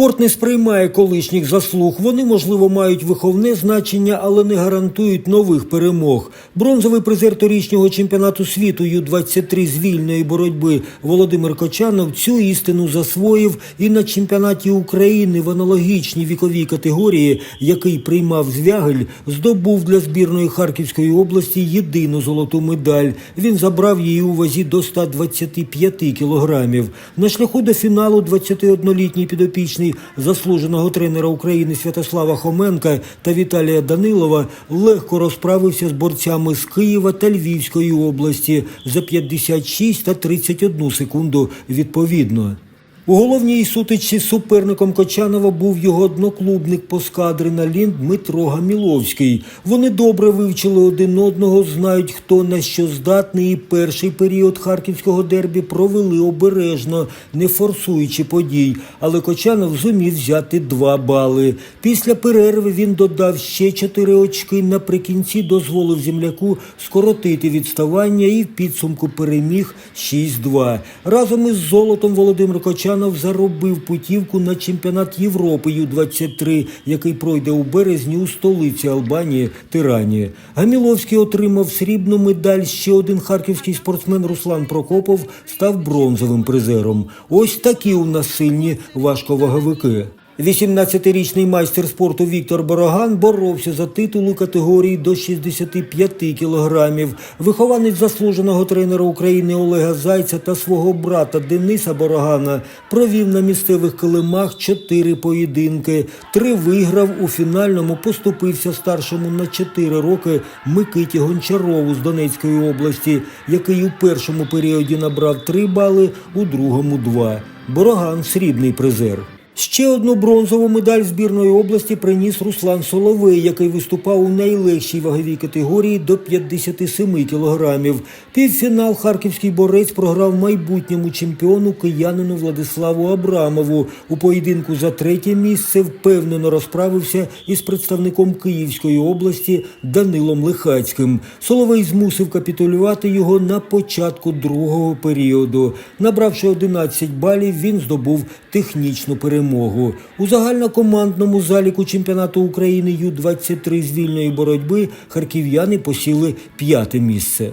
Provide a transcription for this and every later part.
Спорт не сприймає колишніх заслуг. Вони, можливо, мають виховне значення, але не гарантують нових перемог. Бронзовий призер торічнього чемпіонату світу Ю-23 з вільної боротьби Володимир Кочанов цю істину засвоїв і на чемпіонаті України в аналогічній віковій категорії, який приймав Звягель, здобув для збірної Харківської області єдину золоту медаль. Він забрав її у вазі до 125 кілограмів. На шляху до фіналу 21-літній підопічний заслуженого тренера України Святослава Хоменка та Віталія Данилова легко розправився з борцями з Києва та Львівської області за 56 та 31 секунду відповідно. У головній сутичці з суперником Кочанова був його одноклубник по скадреналін Дмитро Гаміловський. Вони добре вивчили один одного, знають, хто на що здатний, і перший період харківського дербі провели обережно, не форсуючи подій. Але Кочанов зумів взяти два бали. Після перерви він додав ще чотири очки. Наприкінці дозволив земляку скоротити відставання і в підсумку переміг 6-2. Разом із золотом Володимир Кочанов заробив путівку на чемпіонат Європи Ю-23, який пройде у березні у столиці Албанії Тирані. Гаміловський отримав срібну медаль. Ще один харківський спортсмен Руслан Прокопов став бронзовим призером. Ось такі у нас сильні важковаговики. 18-річний майстер спорту Віктор Бороган боровся за титул у категорії до 65 кілограмів. Вихованець заслуженого тренера України Олега Зайця та свого брата Дениса Борогана провів на місцевих килимах чотири поєдинки. Три виграв у фінальному, поступився старшому на 4 роки Микиті Гончарову з Донецької області, який у першому періоді набрав 3 бали, у другому 2. Бороган срібний призер. Ще одну бронзову медаль збірної області приніс Руслан Соловей, який виступав у найлегшій ваговій категорії до 57 кілограмів. Півфінал харківський борець програв майбутньому чемпіону киянину Владиславу Абрамову. У поєдинку за третє місце впевнено розправився із представником Київської області Данилом Лихацьким. Соловей змусив капітулювати його на початку другого періоду. Набравши 11 балів, він здобув технічну перемогу. У загальнокомандному заліку чемпіонату України Ю-23 з вільної боротьби харків'яни посіли п'яте місце.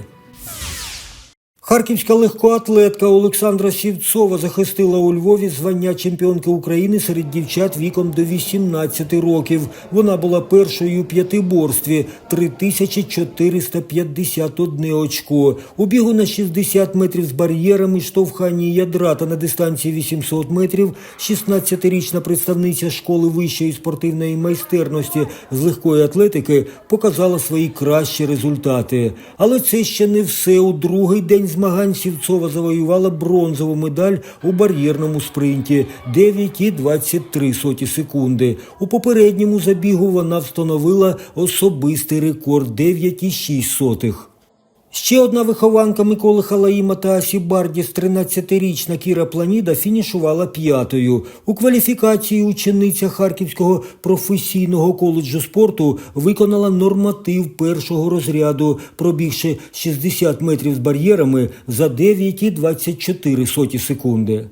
Харківська легкоатлетка Олександра Сівцова захистила у Львові звання чемпіонки України серед дівчат віком до 18 років. Вона була першою у п'ятиборстві 3451 очко. У бігу на 60 метрів з бар'єрами, штовханні ядра та на дистанції 800 метрів 16-річна представниця школи вищої спортивної майстерності з легкої атлетики показала свої кращі результати. Але це ще не все. У другий день змагань Сівцова завоювала бронзову медаль у бар'єрному спринті 9,23 секунди. У попередньому забігу вона встановила особистий рекорд 9,6. Ще одна вихованка Миколи Халаїма та Асі Бардіс, 13-річна Кіра Планіда, фінішувала п'ятою. У кваліфікації учениця Харківського професійного коледжу спорту виконала норматив першого розряду, пробігши 60 метрів з бар'єрами за 9,24 секунди.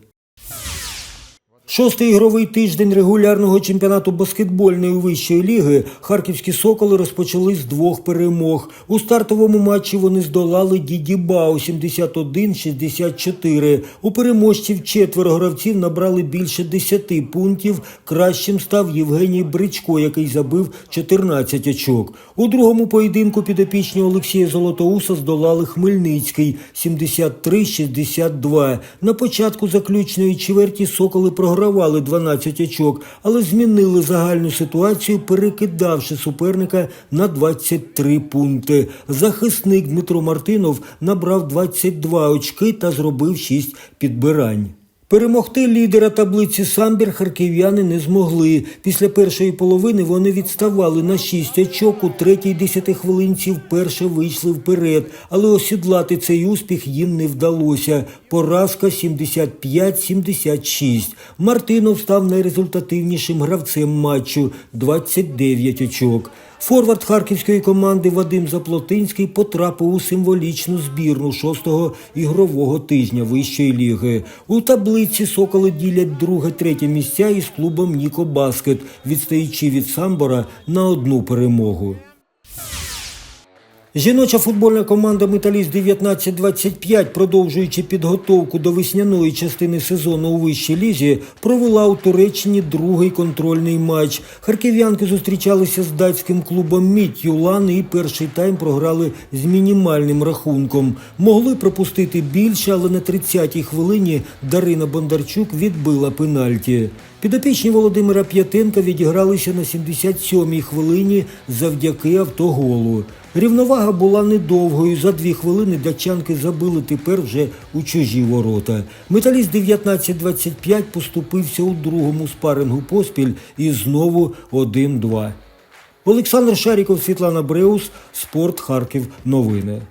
Шостий ігровий тиждень регулярного чемпіонату баскетбольної вищої ліги харківські соколи розпочали з двох перемог. У стартовому матчі вони здолали Дідібау 71-64. У переможців четверо гравців набрали більше 10 пунктів. Кращим став Євгеній Бричко, який забив 14 очок. У другому поєдинку підопічні Олексія Золотоуса здолали Хмельницький 73-62. На початку заключної чверті соколи програвали 12 очок, але змінили загальну ситуацію, перекидавши суперника на 23 пункти. Захисник Дмитро Мартинов набрав 22 очки та зробив 6 підбирань. Перемогти лідера таблиці Самбір харків'яни не змогли. Після першої половини вони відставали на 6 очок. У третій десятихвилинці вперше вийшли вперед, але осідлати цей успіх їм не вдалося. Поразка 75-76. Мартинов став найрезультативнішим гравцем матчу 29 очок. Форвард харківської команди Вадим Заплотинський потрапив у символічну збірну шостого ігрового тижня вищої ліги. У таблиці соколи ділять друге-третє місця із клубом Ніко Баскет, відстаючи від Самбора на одну перемогу. Жіноча футбольна команда Металіст 1925, продовжуючи підготовку до весняної частини сезону у вищій лізі, провела у Туреччині другий контрольний матч. Харків'янки зустрічалися з датським клубом Мідь Юлан і перший тайм програли з мінімальним рахунком. Могли пропустити більше, але на 30-й хвилині Дарина Бондарчук відбила пенальті. Підопічні Володимира П'ятенка відігралися на 77-й хвилині завдяки автоголу. Рівновага була недовгою. За дві хвилини датчанки забили тепер вже у чужі ворота. Металіст 19-25 поступився у другому спарингу поспіль і знову 1-2. Олександр Шаріков, Світлана Бреус, Спорт Харків. Новини.